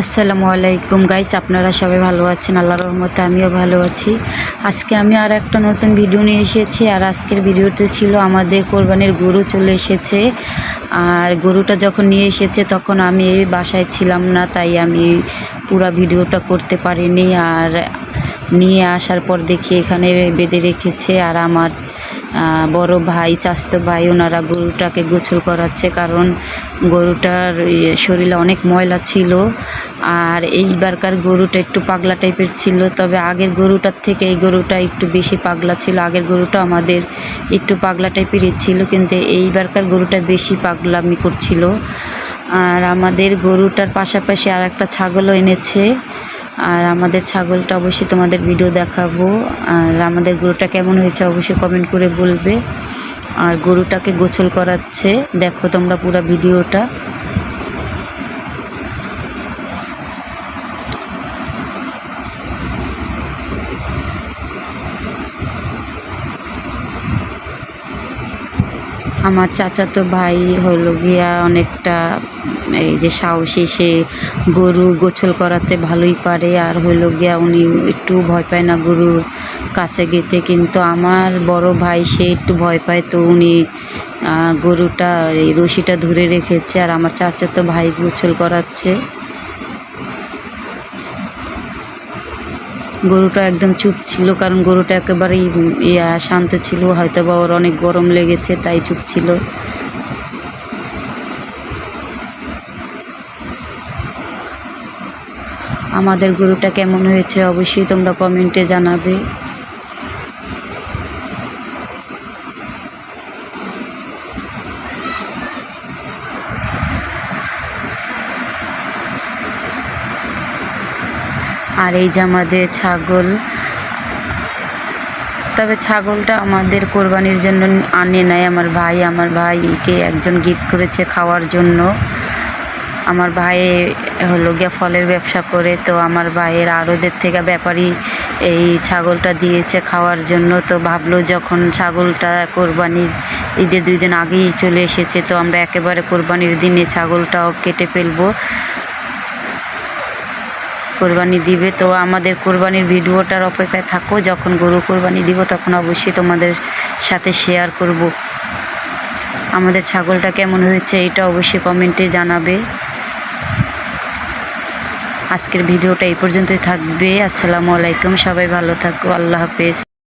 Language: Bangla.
আসসালামু আলাইকুম গাইস আপনারা সবাই ভালো আছেন? আল্লাহ রহমতে আমিও ভালো আছি। আজকে আমি আর একটা নতুন ভিডিও নিয়ে এসেছি, আর আজকের ভিডিওতে ছিল আমাদের কোরবানির গরু চলে এসেছে। আর গরুটা যখন নিয়ে এসেছে, তখন আমি বাসায় ছিলাম না, তাই আমি পুরো ভিডিওটা করতে পারিনি। আর নিয়ে আসার পর দেখি এখানে বেঁধে রেখেছে, আর আমার বড় ভাই চাস্তো ভাই, ওনারা গরুটাকে গোছল করাচ্ছে। কারণ গরুটার ইয়ে শরীরে অনেক ময়লা ছিল আর এইবারকার গরুটা একটু পাগলা টাইপের ছিল, তবে আগের গরুটার থেকে এই গরুটা একটু বেশি পাগলা ছিল। আগের গরুটা আমাদের একটু পাগলা টাইপেরই ছিল, কিন্তু এইবারকার গরুটা বেশি পাগলামি করছিল। আর আমাদের গরুটার পাশাপাশি আর একটা ছাগলও এনেছে। আর আমাদের ছাগলটা অবশ্যই তোমাদের ভিডিও দেখাবো। আর আমাদের গরুটা কেমন হয়েছে অবশ্যই কমেন্ট করে বলবে। আর গরুটাকে গোসল করাচ্ছে। দেখো তোমরা পুরো ভিডিওটা। আমার চাচাতো ভাই হলো গিয়া অনেকটা, এই যে সাহসী, সে গরু গোছল করাতে ভালোই পারে। আর হলো গিয়া উনি একটু ভয় পায় না গরুর। কাছে গেতে, কিন্তু আমার বড় ভাই সে একটু ভয় পায় তো উনি গরুটা, এই রশিটা ধরে রেখেছে আর আমার চাচাতো ভাই গোছল করাচ্ছে। গরুটা একদম চুপ ছিল, কারণ গরুটা একেবারেই ইয়া, শান্ত ছিল হয়তো বা ওর অনেক গরম লেগেছে, তাই চুপ ছিল। আমাদের গরুটা কেমন হয়েছে অবশ্যই তোমরা কমেন্টে জানাবে। আর এই যে আমাদের ছাগল। তবে ছাগলটা আমাদের কোরবানির জন্য আনে নাই। আমার ভাই, আমার ভাইকে একজন গিফট করেছে খাওয়ার জন্য। আমার ভাই হলো গিয়া ফলের ব্যবসা করে, তো আমার ভাইয়ের আরোদের থেকে ব্যাপারী এই ছাগলটা দিয়েছে খাওয়ার জন্য। তো ভাবলো যখন ছাগলটা কোরবানির ঈদের দুই দিন আগেই চলে এসেছে, তো আমরা একেবারে কোরবানির দিনে ছাগলটাও কেটে ফেলব। কোরবানি দিবে। তো আমাদের কোরবানির ভিডিওটার অপেক্ষায় থাকো, যখন গরু কোরবানি দিব তখন অবশ্যই তোমাদের সাথে শেয়ার করব। আমাদের ছাগলটা কেমন হয়েছে এটা অবশ্যই কমেন্টে জানাবে। আজকের ভিডিওটা এই পর্যন্তই থাকবে। আসসালামু আলাইকুম, সবাই ভালো থাকো, আল্লাহ হাফেজ।